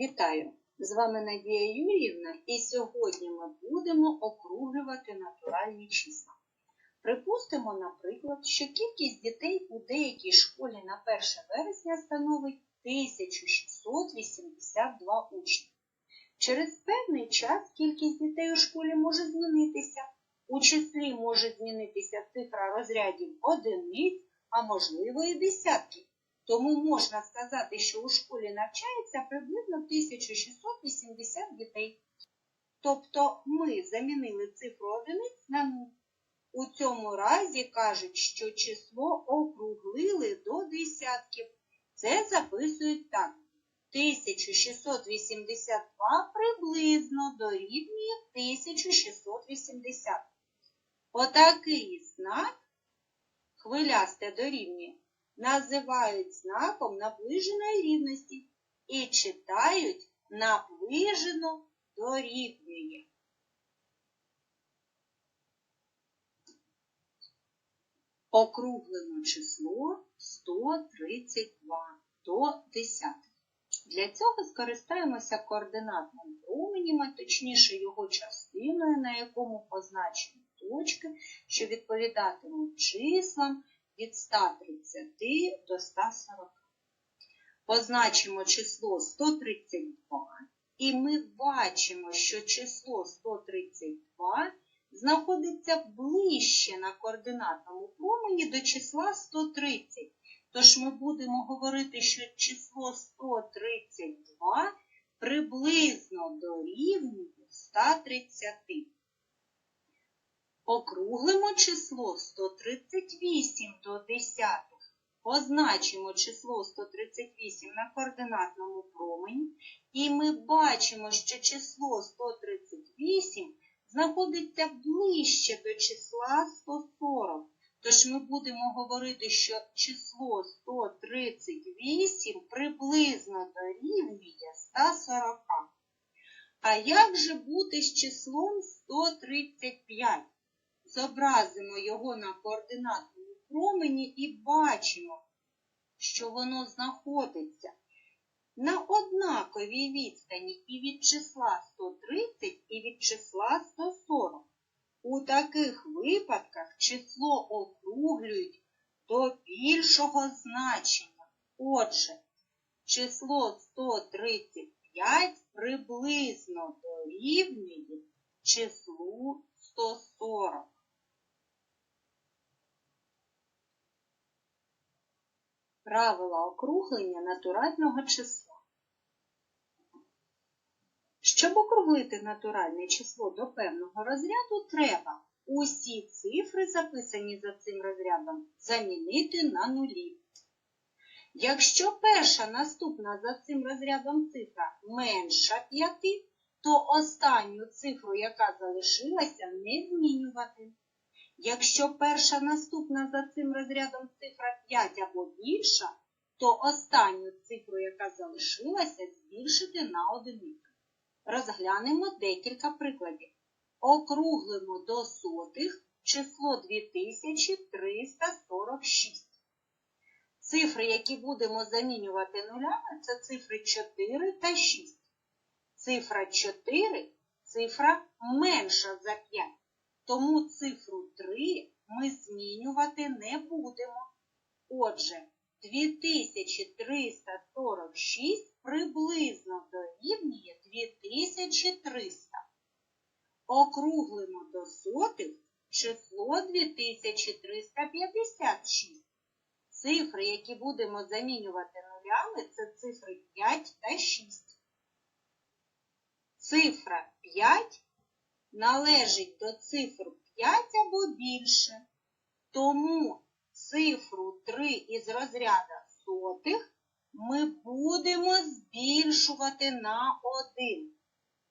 Вітаю! З вами Надія Юріївна і сьогодні ми будемо округлювати натуральні числа. Припустимо, наприклад, що кількість дітей у деякій школі на 1 вересня становить 1682 учні. Через певний час кількість дітей у школі може змінитися. У числі може змінитися цифра розрядів одиниць, а можливо і десятків. Тому можна сказати, що у школі навчається приблизно 1680 дітей. Тобто ми замінили цифру одиниць на 0. У цьому разі кажуть, що число округлили до десятків. Це записують так. 1682 приблизно дорівнює 1680. Отакий знак хвилясте дорівнює називають знаком наближеної рівності і читають наближено дорівнює. Округлено число 132 до 10. Для цього скористаємося координатним променем, а точніше його частиною, на якому позначені точки, що відповідатимуть числам від 130 до 140. Позначимо число 132, і ми бачимо, що число 132 знаходиться ближче на координатному промені до числа 130. Тож ми будемо говорити, що число 132 приблизно дорівнює 130. Округлимо число 138 до десятих. Позначимо число 138 на координатному промені, і ми бачимо, що число 138 знаходиться ближче до числа 140. Тож ми будемо говорити, що число 138 приблизно дорівнює 140. А як же бути з числом 135? Зобразимо його на координатному промені і бачимо, що воно знаходиться на однаковій відстані і від числа 130, і від числа 140. У таких випадках число округлюють до більшого значення. Отже, число 135 приблизно дорівнює числу 140. Правила округлення натурального числа. Щоб округлити натуральне число до певного розряду, треба усі цифри, записані за цим розрядом, замінити на нулі. Якщо перша наступна за цим розрядом цифра менша 5, то останню цифру, яка залишилася, не змінювати. Якщо перша наступна за цим розрядом цифра 5 або більша, то останню цифру, яка залишилася, збільшити на одиницю. Розглянемо декілька прикладів. Округлимо до сотих число 2346. Цифри, які будемо замінювати нулями, це цифри 4 та 6. Цифра 4 цифра менша за 5. Тому цифру 3 ми змінювати не будемо. Отже, 2346 приблизно дорівнює 2300. Округлимо до сотих число 2356. Цифри, які будемо замінювати нулями, це цифри 5 та 6. Цифра 5 належить до цифр 5 або більше. Тому цифру 3 із розряду сотих ми будемо збільшувати на 1.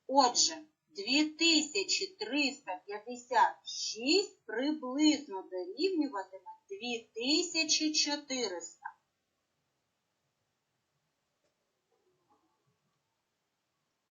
Отже, 2356 приблизно дорівнюватиме 2400.